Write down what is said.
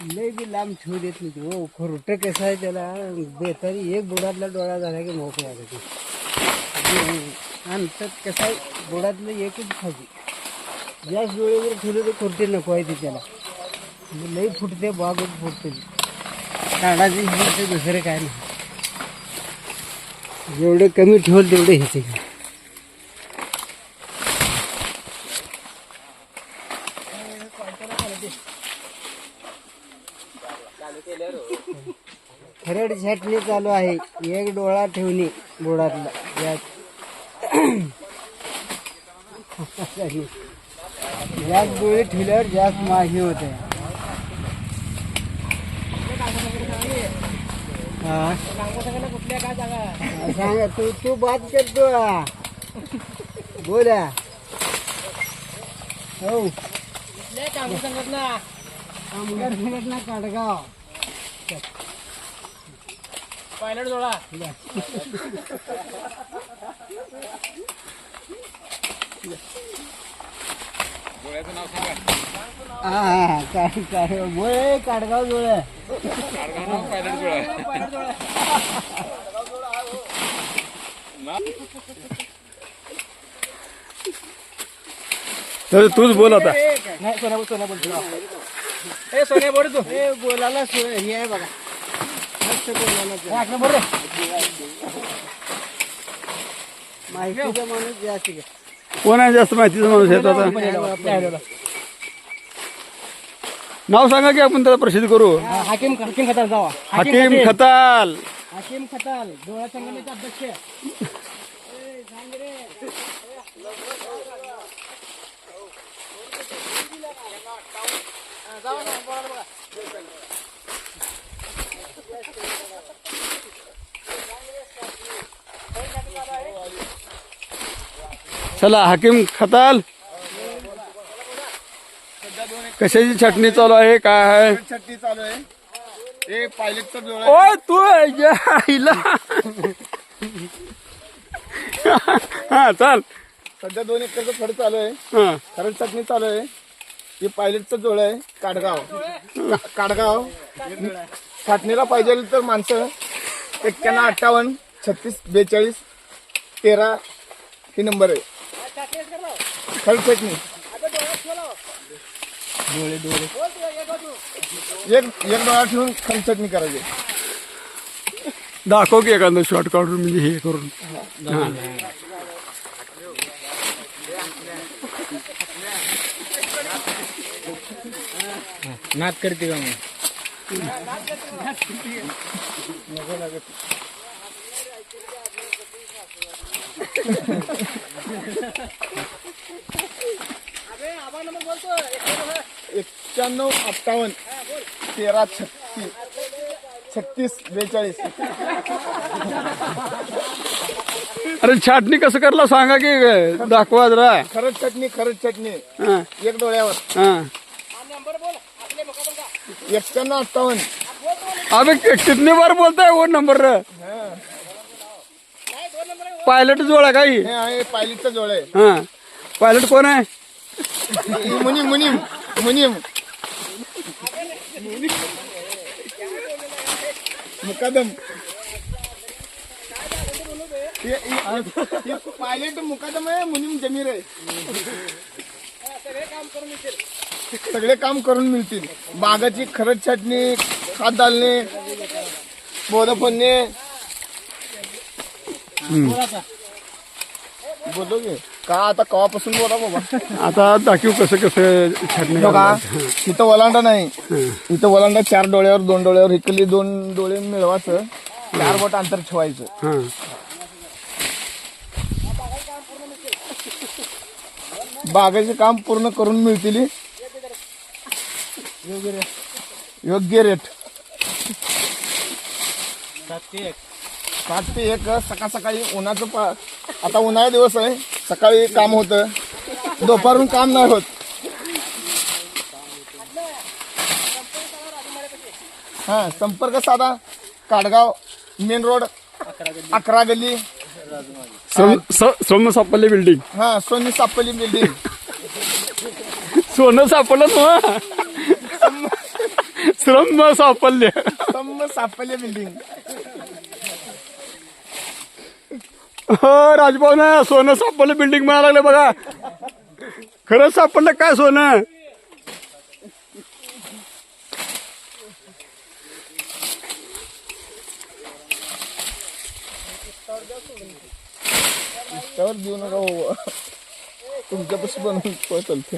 लय बी लांब ठेवू देत नाही हो. खोरट कसं आहे त्याला. बेतारी एक बुडातला डोळा झाला की मोकळा आहे ते. आणि तर कसं आहे बुडातलं एकच खाजी जास्त डोळेवर ठेवलं ठेवले तर खुरटे नको आहे ते त्याला. म्हणजे लई फुटते बागच फुटते काढाची फुटते दुसरं काय नाही. जेवढे कमी ठेवल तेवढे हेचे खरड छाटणी चालू आहे. एक डोळा ठेवणे बोडातला. यात डोळे ठेवल्यावर जास्त माही होत. सांगा तू तू बात करतो. बोला. हो. कामगार संघटना काडगाव. पायलट जोडा. काय काय काडगाव जोळ तर तूच बोल आता. नाही सोन्या बोल सोन्या बोल. ए सोन्या बोल तू. हे बोलायला सोय हे आहे बघा. माहितीचा माणूस जास्त. कोण आहे जास्त माहितीचा माणूस आहे तो आता? नाव सांगा की आपण त्याला प्रसिद्ध करू. हाकीम हाकीम खताल जावा. हाकीम खताल. हाकीम खताल. डोळा संघटनेचे अध्यक्ष. चला हाकीम खताल. कशाची छटणी चालू आहे? काय आहे? चालू आहे? हे पायलटचा जोड ओय तू आईला हा चाल. सध्या दोन एकरचं फड चालू आहे. हा. खरड चटणी चालू आहे. हे पायलटचं जोड आहे काडगाव. काडगाव. छाटणीला पाहिजे तर माणसं एक्क्याण्णव अठ्ठावन्न छत्तीस बेचाळीस तेरा ही नंबर आहे. खरड चटणी एक एक डोळा ठेवून खरड चटणी करायची. दाखव की एखादं शॉर्ट काढून म्हणजे हे करून. नाद करते का मग? एक्क्याण्णव अठ्ठावन्न. तेरा छत्तीस. छत्तीस बेचाळीस. अरे छाटणी कसं करला सांगा की दाखवा जरा. खरड चटणी खरड चटणी हा. एक डोळ्यावर. हा. एक्क्याण्णव अठ्ठावन्न. अबे कि- कितनी बार बोलता है वो नंबर पायलट जोड़ा का ही? हे आहे पायलीचा जोळ आहे. हाँ. पायलट कौन है ही मुनीम मुनीम मुनीम मुकादम पायलट मुकादम आहे मुनीम जमीर आहे सगळे काम करून मिळतील. बागाची खरच छाटणी खात घालणे बोध की का आता कवापासून बोला बाबा? आता दाखवू कसं कसं छाटणी बघा करायचं. इथं वलांडा नाही. इथं वलांडा चार डोळ्यावर दोन डोळ्यावर इकडली दोन डोळे मिळवायचं चार बोट अंतर ठेवायचं. हाँ. बागाचे काम पूर्ण करून मिळतील. योग्य रेट. सात ते एक सकाळ सकाळी उन्हाचं पा आता उन्हाळा दिवस आहे. सकाळी काम होतं. दुपारून काम नाही होत. हा संपर्क साधा. काडगाव मेन रोड अकरा गल्ली सोम सो- सोम सापडले बिल्डिंग हा सोनी सापली बिल्डिंग सोनं सापडलं ना? श्रम सापडले. सापडले बिल्डिंग हो हो, राजभाऊ ना सोनं सापडलं बिल्डिंग म्हणायला लागले बघा. खरंच सापडलं काय सोनं? त्यावर देऊ नका तुमच्यापासून पण चालते